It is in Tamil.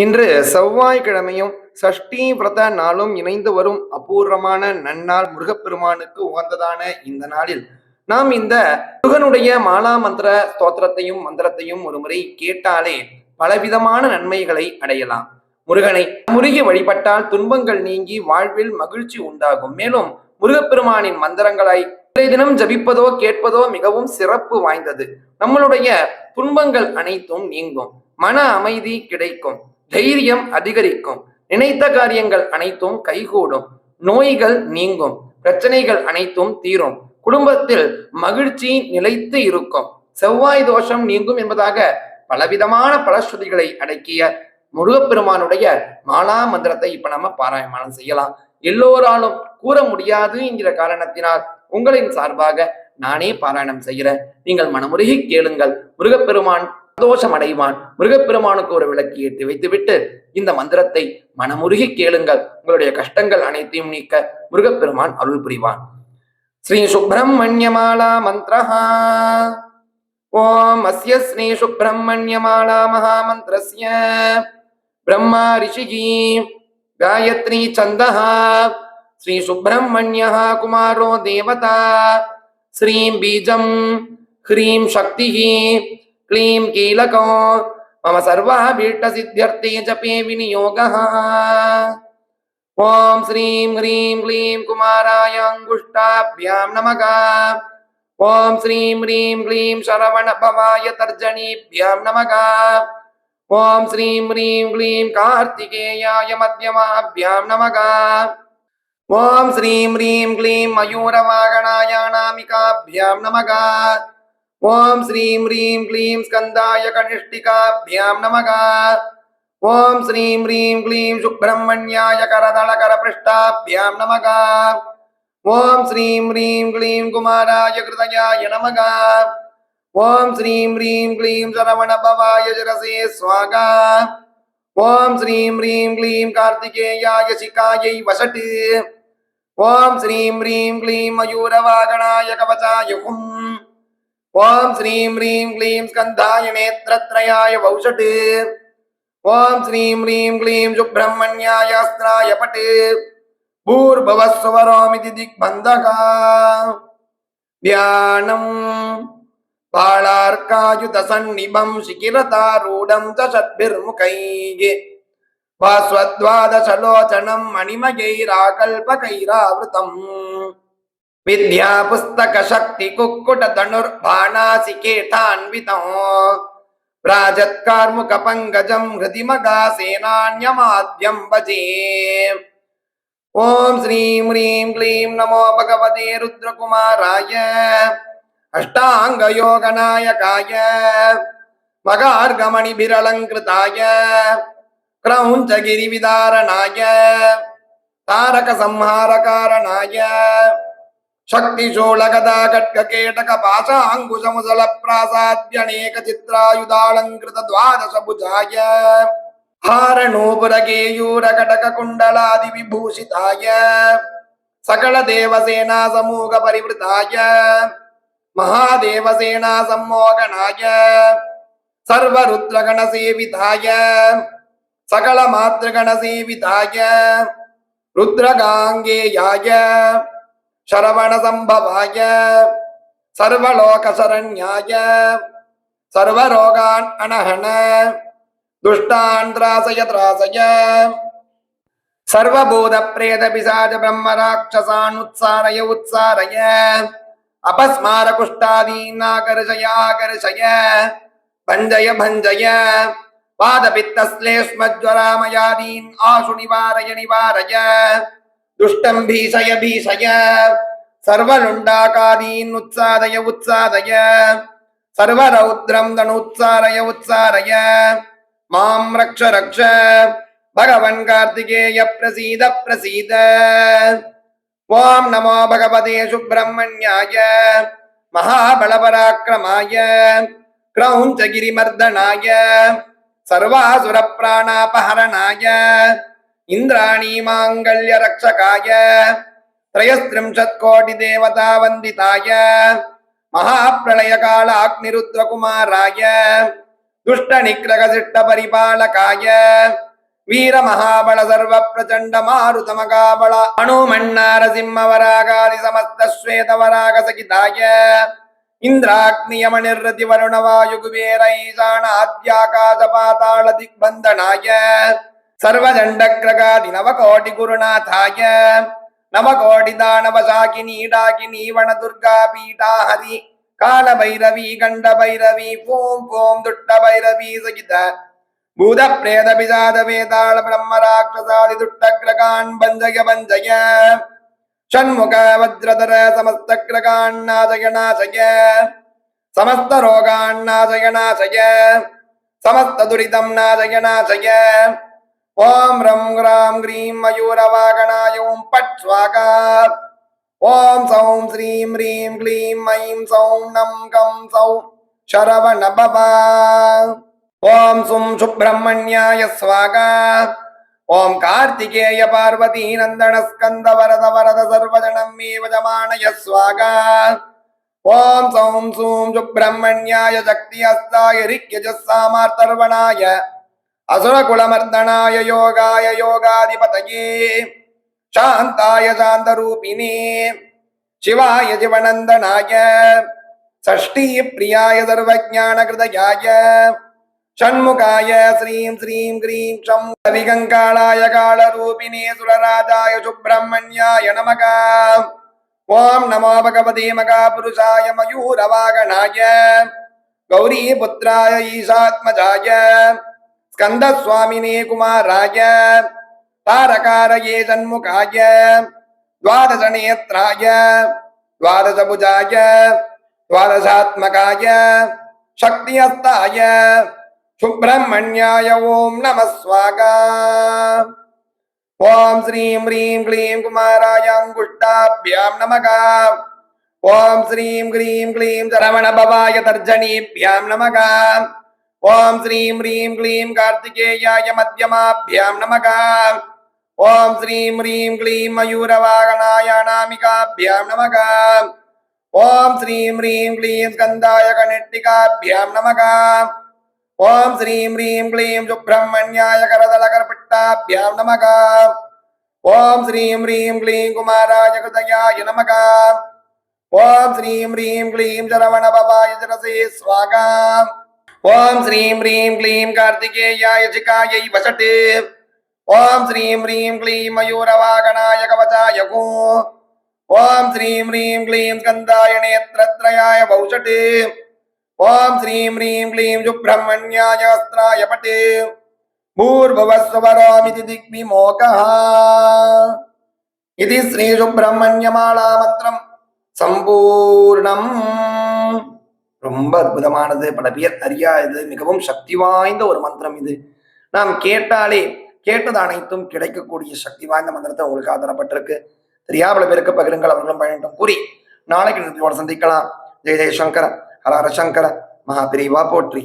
இன்று செவ்வாய்க்கிழமையும் சஷ்டி விரத நாளும் இணைந்து வரும் அபூர்வமான நன்னாள் முருகப்பெருமானுக்கு உகந்ததான இந்த நாளில் நாம் இந்த முருகனுடைய மாலா மந்திர ஸ்தோத்திரத்தையும் மந்திரத்தையும் ஒரு முறை கேட்டாலே பலவிதமான நன்மைகளை அடையலாம். முருகனை முருகி வழிபட்டால் துன்பங்கள் நீங்கி வாழ்வில் மகிழ்ச்சி உண்டாகும். மேலும் முருகப்பெருமானின் மந்திரங்களை இன்றைய தினம் ஜபிப்பதோ கேட்பதோ மிகவும் சிறப்பு வாய்ந்தது. நம்மளுடைய துன்பங்கள் அனைத்தும் நீங்கும். மன அமைதி கிடைக்கும். தைரியம் அதிகரிக்கும். நினைத்த காரியங்கள் அனைத்தும் கைகூடும். நோய்கள் நீங்கும். பிரச்சனைகள் அனைத்தும் தீரும். குடும்பத்தில் மகிழ்ச்சி நிலைத்து இருக்கும். செவ்வாய் தோஷம் நீங்கும் என்பதாக பலவிதமான பலஸ்ருதிகளை அடக்கிய முருகப்பெருமானுடைய மாலா மந்திரத்தை இப்ப நம்ம பாராயணம் செய்யலாம். எல்லோராலும் கூற முடியாது என்கிற காரணத்தினால் உங்களின் சார்பாக நானே பாராயணம் செய்கிறேன். நீங்கள் மனமுருகி கேளுங்கள். முருகப்பெருமான் சந்தோஷம் அடைவான் முருகப்பெருமானுக்கு ஒரு விளக்கு ஏற்றி வைத்துவிட்டு இந்த மந்திரத்தை மனமுருகி கேளுங்கள். உங்களுடைய கஷ்டங்கள் அனைத்தையும் நீக்க முருகப்பெருமான் அருள் புரிவான். ஸ்ரீ சுப்பிரமணியமாலா மந்திரஹா. ஓம் அஸ்ய ஸ்ரீ சுப்பிரமணியமாலா மகாமந்திரஸ்ய. பிரம்மா ரிஷிகி. காயத்ரி சந்தஹா. ஸ்ரீ சுப்பிரமணிய குமாரோ தேவதா. ஸ்ரீம் பீஜம் ஹ்ரீம் சக்திஹி. क्लीं कीलको। मम सर्वाभीष्टसिद्ध्यर्थे जपे विनियोगः। ॐ श्रीं ह्रीं क्लीं कुमाराय अङ्गुष्ठाभ्यां नमः। ॐ श्रीं ह्रीं क्लीं शरवणभवाय तर्जनीभ्यां नमः। ॐ श्रीं ह्रीं क्लीं कार्तिकेयाय मध्यमाभ्यां नमः। ॐ श्रीं ह्रीं क्लीं मयूरवागणाय अनामिकाभ्यां नमः। ॐ श्रीं ह्रीं क्लीं स्कन्दाय कनिष्ठिकाभ्यां नमः। ॐ श्रीं ह्रीं क्लीं सुब्रह्मण्याय करदलकरपृष्ठाभ्यां नमः। ॐ श्रीं ह्रीं क्लीं कुमाराय कृतयाय नमः। ॐ श्रीं ह्रीं क्लीं शरवणभवाय शिरसे स्वागा ॐ श्रीं ह्रीं क्लीं कार्तिकेयाय शिखायै वषट्। ॐ श्रीं ह्रीं क्लीं मयूरवागणाय कवचाय हुम्। ఓం శ్రీం హ్రీం క్లీం స్కంధాయ నేత్రత్రయాయ వౌషట్ ఓం శ్రీం హ్రీం క్లీం సుబ్రహ్మణ్యాయాస్త్రాయ పట్ భూర్భవస్వరోమితి దిగ్బంధక. ధ్యానం బాళార్కాయుత సన్నిభం శిఖిరతారూఢం దశద్భిర్ముఖై వాస్వద్వాదశలోచనం మణిమయైరాకల్పకైరావృతం. भास्वद्वादशलोचनं मणिमयैराकल्पकैरावृतम् विद्यापुस्तकशक्तिकुक्कुटधनुर्बाणासिकेटान्वितो प्राजत्कार्मुकपङ्कजं हृदि मगासेनान्यमाद्यं भजे ॐ श्रीं ह्रीं क्लीं नमो भगवते रुद्रकुमाराय अष्टाङ्गयोगनायकाय मगार्गमणिभिरलङ्कृताय क्रौञ्चगिरिविदारणाय तारकसंहारकारणाय शक्तिशूलगदाकट्ककेटकपाशाङ्कुशमुसलप्रासाद्यनेकचित्रायुधालङ्कृतद्वादशभुजाय हारनूपुरकेयूरकटककुण्डलादिविभूषिताय सकलदेवसेना समूहपरिवृताय महादेवसेना सम्मोहनाय सर्वरुद्रगणसेविताय सकलमातृगणसेविताय रुद्रगाङ्गेयाय சரவணசம்பவாய சர்வலோக சரண்யாய சர்வரோகான் அனஹன துஷ்டான் திராசய திராசய சர்வபூத பிரேத பிசாஜ பிரம்ம ராட்சசான் உத்சாரய உத்சாரய அபஸ்மார குஷ்டாதீனாகர்ஷயாகர்ஷய பஞ்சய பஞ்சய பாதபித்தஸ்லேஷ்மஜ்வராமயாதீன் ஆசு நிவாரய நிவாரய துஷ்டம் பீஷய பீஷய சர்வலுண்டாகாதீன் உற்சாதய உற்சாதய சர்வரௌத்ரம் தனுச்சாரய உற்சாரய. மாம் ரக்ஷ ரக்ஷ பகவன் கார்த்திகேய பிரசீத பிரசீத. ஓம் நமோ பகவதே சுப்பிரமணியாய மகாபலபராக்கிரமாய கிரௌஞ்சகிரிமர்தனாய சர்வாசுரப்பிராணாபஹரணாய பரிபாலகாய வீர மகாபல சர்வ பிரச்சண்ட மாருத மகாபல அணுமன்னார சிம்மவராகாதி சமஸ்த ஸ்வேதவராக சகிதாய இந்திராக்னியமனிர்ரதி வருண வாயு குபேர ஈசான ஆத்யாகாச பாதாள திக்பந்தனாய சர்வதண்டக்ரகாதி நவகோடி குருநாதாய நவகோடி தானவ சாகினி டாகினி வன துர்கா பீடா ஹரி கால பைரவி கண்ட பைரவி பூம் பூம் துட்ட பைரவி சகித. பூத பிரேத பிசாத வேதாள பிரம்மராட்சசாதி துட்டக்ரகான் பஞ்சய பஞ்சய ஷண்முக வஜ்ரதர சமஸ்தக்ரகான் நாசய நாசய சமஸ்த ரோகான் நாசய நாசய சமஸ்த துரிதம் நாசய நாசய ஓம் ரம் கிராம் கிரீம் மயூரவாகணாய ஓம் பட் ஸ்வாகா ஓம் சௌம் ஸ்ரீம் ரீம் க்ளீம் ஐம் சௌம் நம் கம் சௌம் சரவண பவா ஓம் சும் சுப்பிரமணியாய ஸ்வாகா ஓம் கார்த்திகேய பார்வதி நந்தன ஸ்கந்த வரத வரத சர்வஜனம் மேவஜமானய ஸ்வாகா ஓம் சௌம் சூம் சுப்பிரமணியாய சக்தி அஸ்தாய ரிக்யஜ ரிக்யஜஸ்ஸாமார்த்தர்வணாய असुरकुलमर्दनाय योगाय योगाधिपतये शान्ताय शान्तरूपिणे शिवाय शिवनन्दनाय षष्ठीप्रियाय सर्वज्ञानकृतयाय षण्मुखाय श्रीं श्रीं क्रीं क्षं कविकङ्कालाय कालरूपिणे सुरराजाय सुब्रह्मण्याय नमः ॐ नमो भगवते मगापुरुषाय मयूरवागणाय गौरीपुत्राय ईशात्मजाय स्कन्दस्वामिने कुमाराय तारकारये षण्मुखाय द्वादशनेत्राय द्वादशभुजाय द्वादशात्मकाय शक्तिहस्ताय सुब्रह्मण्याय ॐ नमः स्वागा ॐ श्रीं ह्रीं क्लीं कुमाराय अङ्गुष्टाभ्यां नमः ॐ श्रीं क्लीं क्लीं शरवणभवाय तर्जनीभ्यां नमः ॐ श्रीं ह्रीं क्लीं कार्तिकेयाय मध्यमाभ्यां नमः। ॐ श्रीं ह्रीं क्लीं मयूरवागणाय अनामिकाभ्यां नमः। ॐ श्रीं ह्रीं क्लीं स्कन्दाय कनिष्ठिकाभ्यां नमः। ॐ श्रीं ह्रीं क्लीं सुब्रह्मण्याय करदलकर्पिट्टाभ्यां नमः। ॐ श्रीं ह्रीं क्लीं कुमाराय कृतयाय नमः। ॐ श्रीं ह्रीं क्लीं शरवणभवाय जरसे स्वागा ఓం శ్రీం హ్రీం క్లీం కార్తికేయాయ చికాయై వసటే ఓం శ్రీం హ్రీం క్లీం మయూరవాగణాయ కవచాయ గో ఓం శ్రీం హ్రీం క్లీం స్కందాయ నేత్రత్రయాయ భౌషటే ఓం శ్రీం హ్రీం క్లీం సుబ్రహ్మణ్యాయ అస్త్రాయ పటే. భూర్భువస్వరామితి దిగ్విమోక. ఇది శ్రీ సుబ్రహ్మణ్యమాళా సంపూర్ణం. ரொம்ப அற்புதமானது. பல பேர் அறியாது மிகவும் சக்தி வாய்ந்த ஒரு மந்திரம் இது. நாம் கேட்டாலே கேட்டது அனைத்தும் கிடைக்கக்கூடிய சக்தி வாய்ந்த மந்திரத்தை உங்களுக்கு ஆதரப்பட்டிருக்கு. தெரியாமல பேருக்கு பகிருங்கள். அவர்களும் பயணிட்டும் கூறி நாளைக்கு நிறுத்தியோடு சந்திக்கலாம். ஜெய ஜெயசங்கர ஹர ஹர சங்கர மகாபிரிவா போற்றி.